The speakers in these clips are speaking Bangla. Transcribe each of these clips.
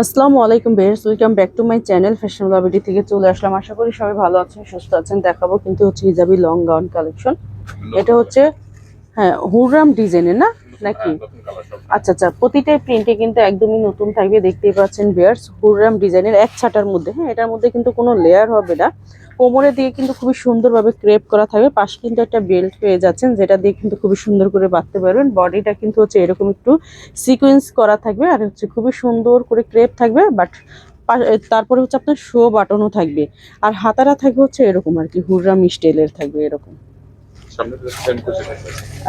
আসসালামু আলাইকুম Beers welcome back to my channel fashion লাভিটি থেকে চলে আসলাম। আশা করি সবাই ভালো আছেন সুস্থ আছেন। দেখাবো কিন্তু হচ্ছে হিজাবি লং গাউন কালেকশন এটা হচ্ছে হ্যাঁ হুররাম ডিজাইনের না? নাকি? আচ্ছা আচ্ছা প্রতিটাই প্রিন্টে কিন্তু একদমই নতুন থাকবে। দেখতেই পাচ্ছেন বিয়ার্স হুররাম ডিজাইনের এক ছাটার মধ্যে। হ্যাঁ এটার মধ্যে কিন্তু কোনো লেয়ার হবে না। কোমরের দিকে কিন্তু খুবই সুন্দরভাবে ক্রেপ করা থাকবে। পাশে কিন্তু একটা বেল্ট পেয়ে যাচ্ছেন যেটা দিয়ে কিন্তু খুবই সুন্দর করে বাঁধতে পারবেন। বডিটা কিন্তু হচ্ছে এরকম একটু সিকোয়েন্স করা থাকবে আর হচ্ছে খুবই সুন্দর করে ক্রেপ থাকবে বাট তারপরে হচ্ছে আপনার শো বাটনও থাকবে। আর হাতারা থাকবে হচ্ছে এরকম আর কি হুররাম স্টাইলের থাকবে এরকম।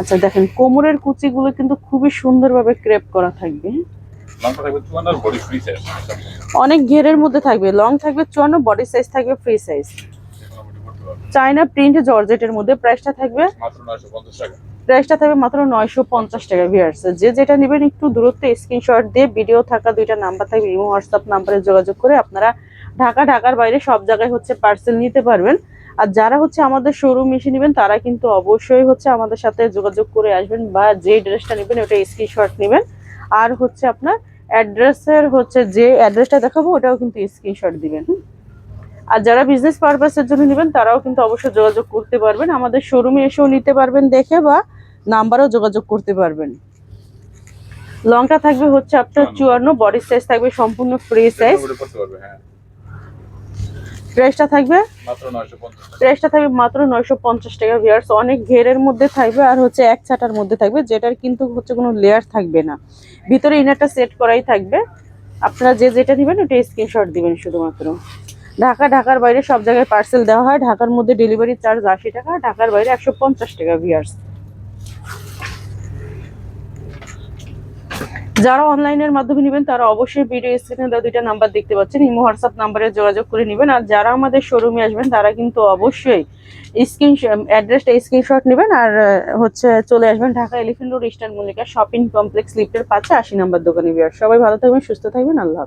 আচ্ছা দেখেন কোমরের কুচিগুলো কিন্তু খুবই সুন্দরভাবে ক্রেপ করা থাকবে। অনেক ঘেরের মধ্যে থাকবে। লং থাকবে চুয়ান্ন বডি সাইজ থাকবে ফ্রি সাইজ চায়না প্রিন্ট জর্জেটের মধ্যে প্রাইসটা থাকবে প্রাইসটা থাকবে মাত্র নয়শো পঞ্চাশ টাকা ভিয়ার্স যে যেটা নেবেন একটু দূরত্ব স্ক্রিনশট দিয়ে ভিডিও থাকা দুইটা নাম্বার থাকবে ইমো হোয়াটসঅ্যাপ নাম্বারে যোগাযোগ করে আপনারা ঢাকা ঢাকার বাইরে সব জায়গায় হচ্ছে পার্সেল নিতে পারবেন। আর যারা হচ্ছে আমাদের শোরুম এসে নেবেন তারা কিন্তু অবশ্যই হচ্ছে আমাদের সাথে যোগাযোগ করে আসবেন বা যে ড্রেসটা নেবেন ওটা স্ক্রিনশট নেবেন। আর হচ্ছে আপনার অ্যাড্রেসের হচ্ছে যে অ্যাড্রেসটা দেখাবো ওটাও কিন্তু স্ক্রিনশট দিবেন। আর যারা বিজনেস পারপাসের জন্য নেবেন তারাও কিন্তু অবশ্যই যোগাযোগ করতে পারবেন। আমাদের শোরুমে এসেও নিতে পারবেন দেখে বা নাম্বারও যোগাযোগ করতে পারবেন। লংটা থাকবে হচ্ছে আপনার চুয়ান্ন। বডি সাইজ থাকবে সম্পূর্ণ ফ্রি সাইজ মোটামুটি করতে পারবে হ্যাঁ প্রাইসটা থাকবে? প্রাইসটা থাকবে মাত্র নয়শো পঞ্চাশ টাকা ভিয়ার্স অনেক ঘেরের মধ্যে থাকবে আর হচ্ছে এক ছাটার মধ্যে থাকবে যেটার কিন্তু হচ্ছে কোনো লেয়ার থাকবে না। ভিতরে ইনারটা সেট করাই থাকবে। আপনারা যে যেটা নেবেন ওটা স্ক্রিনশট দিবেন শুধুমাত্র। ঢাকা ঢাকার বাইরে সব জায়গায় পার্সেল দেওয়া হয়। ঢাকার মধ্যে ডেলিভারি চার্জ আশি টাকা ঢাকার বাইরে একশো পঞ্চাশ টাকা ভিয়ার্স যারা অনলাইনের মাধ্যমে নেবেন, তারা অবশ্যই ভিডিও স্ক্রিনে দেওয়া দুইটা নাম্বার দেখতে পাচ্ছেন। ইমো হোয়াটসঅ্যাপ নাম্বারে যোগাযোগ করে নেবেন। আর যারা আমাদের শোরুমে আসবেন, তারা কিন্তু অবশ্যই স্ক্রিন অ্যাড্রেসটা স্ক্রিনশট নেবেন। আর হচ্ছে চলে আসবেন Dhaka elephant road eastern Mallika shopping complex লিফটের পাশে আশি নাম্বার দোকানে। বিয়ার সবাই ভালো থাকবেন, সুস্থ থাকবেন। আল্লাহ।